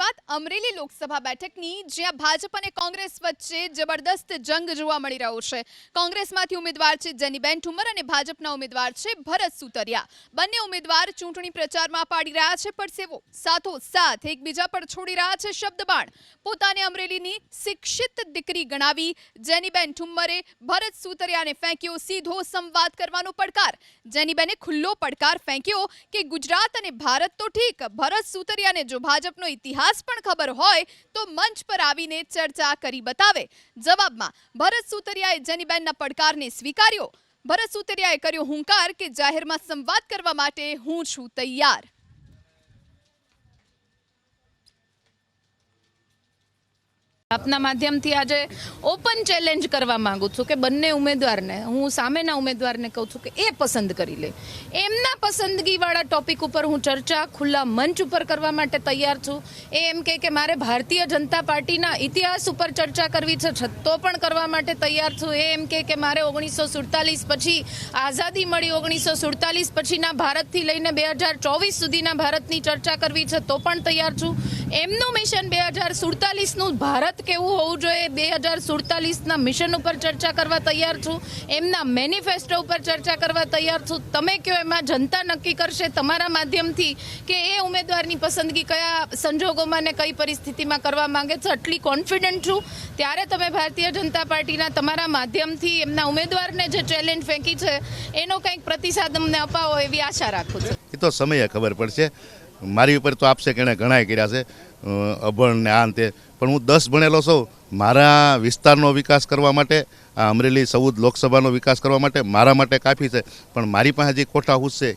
વાત અમરેલી લોકસભા બેઠકની જ્યાં ભાજપ અને કોંગ્રેસ વચ્ચે જબરદસ્ત જંગ જોવા મળી રહ્યો છે. કોંગ્રેસમાંથી ઉમેદવાર છે જેનીબેન ઠુમર અને ભાજપના ઉમેદવાર છે ભરત સુતરિયા. બંને ઉમેદવાર ચૂંટણી પ્રચારમાં પાડી રહ્યા છે પરસેવો સાથોસાથ એકબીજા પર છોડી રહ્યા છે શબ્દબાણ. પોતાને અમરેલીની શિક્ષિત દીકરી ગણાવી જેનીબેન ઠુમ્મરે ભરત સુતરિયાને ફેંક્યો સીધો સંવાદ કરવાનો પડકાર. જેનીબેને ખુલ્લો પડકાર ફેંક્યો કે ગુજરાત અને ભારત તો ઠીક, ભરત સુતરિયાને જો ભાજપનો ઇતિહાસ પણ ખબર હોય તો મંચ પર આવીને ચર્ચા કરી બતાવે. જવાબમાં, ભરત સુતરિયાએ જેનીબેનના પડકારને સ્વીકાર્યો. ભરત સુતરિયાએ કર્યો હુંકાર કે જાહેરમાં સંવાદ કરવા માટે હું છું તૈયાર. આપના માધ્યમથી આજે ઓપન ચેલેન્જ કરવા માંગુ છું કે બંને ઉમેદવારને, હું સામેના ઉમેદવારને કહું છું કે એ પસંદ કરી લે. એમના પસંદગીવાળા ટોપિક ઉપર હું ચર્ચા, ખુલ્લા મંચ ઉપર કરવા માટે તૈયાર છું. એ એમ કહે કે મારે ભારતીય જનતા પાર્ટીના ઇતિહાસ ઉપર ચર્ચા કરવી છે, છતો પણ કરવા માટે તૈયાર છું. એ એમ કહે કે મારે ઓગણીસો સુડતાલીસ પછી આઝાદી મળી, ઓગણીસો સુડતાલીસ પછીના ભારતથી લઈને બે હજાર ચોવીસ સુધીના ભારતની ચર્ચા કરવી છે, તો પણ તૈયાર છું. એમનું મિશન બે હજાર સુડતાલીસનું ભારત કેવું હોવું જોઈએ? બે હજાર સુડતાલીસના મિશન ઉપર ચર્ચા કરવા તૈયાર છું. એમના મેનિફેસ્ટો ઉપર ચર્ચા કરવા તૈયાર છું. તમે કયો એમાં જનતા નક્કી કરશે તમારા માધ્યમથી કે એ ઉમેદવારની પસંદગી કયા સંજોગોમાં ને કઈ પરિસ્થિતિમાં કરવા માંગે છે? આટલી કોન્ફિડન્ટ છું. ત્યારે તમે ભારતીય જનતા પાર્ટીના તમારા માધ્યમથી એમના ઉમેદવારને જે ચેલેન્જ ફેંકી છે, એનો કંઈક પ્રતિસાદ અમને અપાવો એવી આશા રાખું છું. એ તો સમયે ખબર પડશે. મારી ઉપર તો આપશે કે એણે કર્યા છે. અભણ ને આ અંતે. પણ હું દસ ભણેલો છું. મારા વિસ્તારનો વિકાસ કરવા માટે, આ અમરેલી સૌદ લોકસભાનો વિકાસ કરવા માટે મારા માટે કાફી છે. પણ મારી પાસે જે કોઠા હુસ છે